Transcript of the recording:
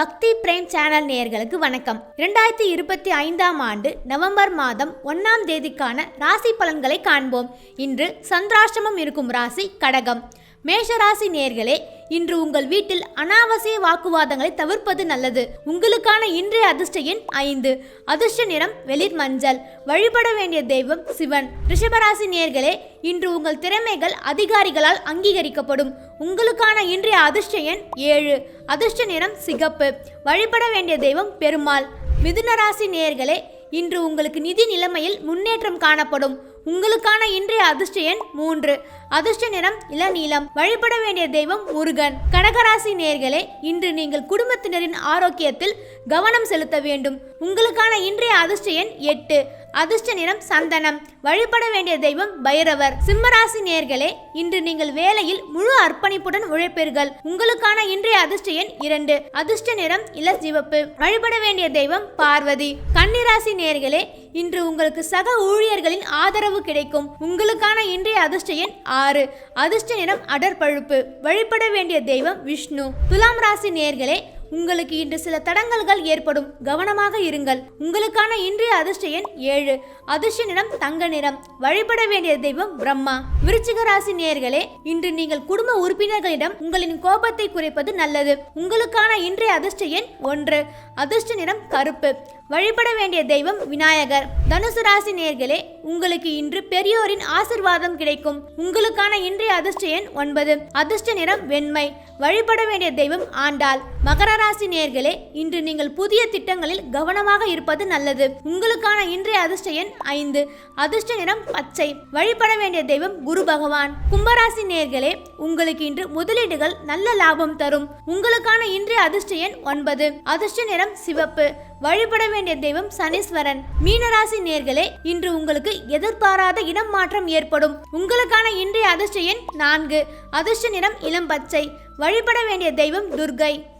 பக்தி frame channel நேயர்களுக்கு வணக்கம். இரண்டாயிரத்தி இருபத்தி ஐந்தாம் ஆண்டு நவம்பர் மாதம் ஒன்னாம் தேதிக்கான ராசி பலன்களை காண்போம். இன்று சந்திராஷ்டமம் இருக்கும் ராசி கடகம். மேஷராசி நேர்களே இன்று உங்கள் வீட்டில் அனாவசிய வாக்குவாதங்களை தவிர்ப்பது நல்லது. உங்களுக்கான இன்றைய அதிர்ஷ்ட எண் ஐந்து. அதிர்ஷ்ட நிறம் வெளிர் மஞ்சள். வழிபட வேண்டிய தெய்வம் சிவன். ரிஷபராசி நேர்களே இன்று உங்கள் திறமைகள் அதிகாரிகளால் அங்கீகரிக்கப்படும். உங்களுக்கான இன்றைய அதிர்ஷ்ட எண் ஏழு. அதிர்ஷ்ட நிறம் சிகப்பு. வழிபட வேண்டிய தெய்வம் பெருமாள். மிதுனராசி நேர்களே இன்று உங்களுக்கு நிதி நிலைமையில் முன்னேற்றம் காணப்படும். உங்களுக்கான இன்றைய அதிர்ஷ்ட எண் மூன்று. அதிர்ஷ்ட நிறம் இளநீலம். வழிபட வேண்டிய தெய்வம் முருகன். கடகராசி நேர்களே இன்று நீங்கள் குடும்பத்தினரின் ஆரோக்கியத்தில் கவனம் செலுத்த வேண்டும். உங்களுக்கான இன்றைய அதிர்ஷ்ட எண் எட்டு. அதிர்ஷ்ட நிறம் சந்தனம். வழிபட வேண்டிய தெய்வம் பைரவர். சிம்மராசி நேர்களே இன்று நீங்கள் வேலையில் முழு அர்ப்பணிப்புடன் உழைப்பீர்கள். உங்களுக்கான இன்றைய அதிர்ஷ்ட எண் இரண்டு. அதிர்ஷ்ட நிறம் இளசிவப்பு வழிபட வேண்டிய தெய்வம் பார்வதி. கன்னிராசி நேர்களே இன்று உங்களுக்கு சக ஊழியர்களின் ஆதரவு கிடைக்கும். உங்களுக்கான இன்றைய அதிர்ஷ்ட எண் ஆறு. அதிர்ஷ்ட நிறம் அடற்பழுப்பு வழிபட வேண்டிய தெய்வம் விஷ்ணு. துலாம் ராசி நேர்களே உங்களுக்கு இன்று சில தடங்கல்கள் ஏற்படும். கவனமாக இருங்கள். உங்களுக்கான இன்றைய அதிர்ஷ்ட எண் ஏழு. அதிர்ஷ்ட நிறம் தங்க நிறம். வழிபட வேண்டிய தெய்வம் பிரம்மா. விருச்சிக ராசி நேர்களே இன்று நீங்கள் குடும்ப உறுப்பினர்களிடம் உங்களின் கோபத்தை குறைப்பது நல்லது. உங்களுக்கான இன்றைய அதிர்ஷ்ட எண் ஒன்று. அதிர்ஷ்ட நிறம் கருப்பு. வழிபட வேண்டிய தெய்வம் விநாயகர். தனுசு ராசி நேர்களே உங்களுக்கு இன்று பெரியோரின் ஆசிர்வாதம் கிடைக்கும். உங்களுக்கான இன்றைய அதிர்ஷ்ட எண் ஒன்பது. அதிர்ஷ்ட நிறம் வெண்மை. வழிபட வேண்டிய தெய்வம் ஆண்டாள். மகர ராசி நேர்களே இன்று நீங்கள் புதிய திட்டங்களில் கவனமாக இருப்பது நல்லது. உங்களுக்கான இன்றைய அதிர்ஷ்ட எண் ஐந்து. அதிர்ஷ்ட நிறம் பச்சை. வழிபட வேண்டிய தெய்வம் குரு பகவான். கும்பராசி நேர்களே உங்களுக்கு இன்று முதலீடுகள் நல்ல லாபம் தரும். உங்களுக்கான இன்றைய அதிர்ஷ்ட எண் ஒன்பது. அதிர்ஷ்ட நிறம் சிவப்பு. வழிபட வேண்டிய தெய்வம் சனீஸ்வரன். மீனராசி நேர்களே இன்று உங்களுக்கு எதிர்பாராத இடம் மாற்றம் ஏற்படும். உங்களுக்கான இன்றைய அதிர்ஷ்ட எண் நான்கு. அதிர்ஷ்ட நிறம் இளம் பச்சை. வழிபட வேண்டிய தெய்வம் துர்கை.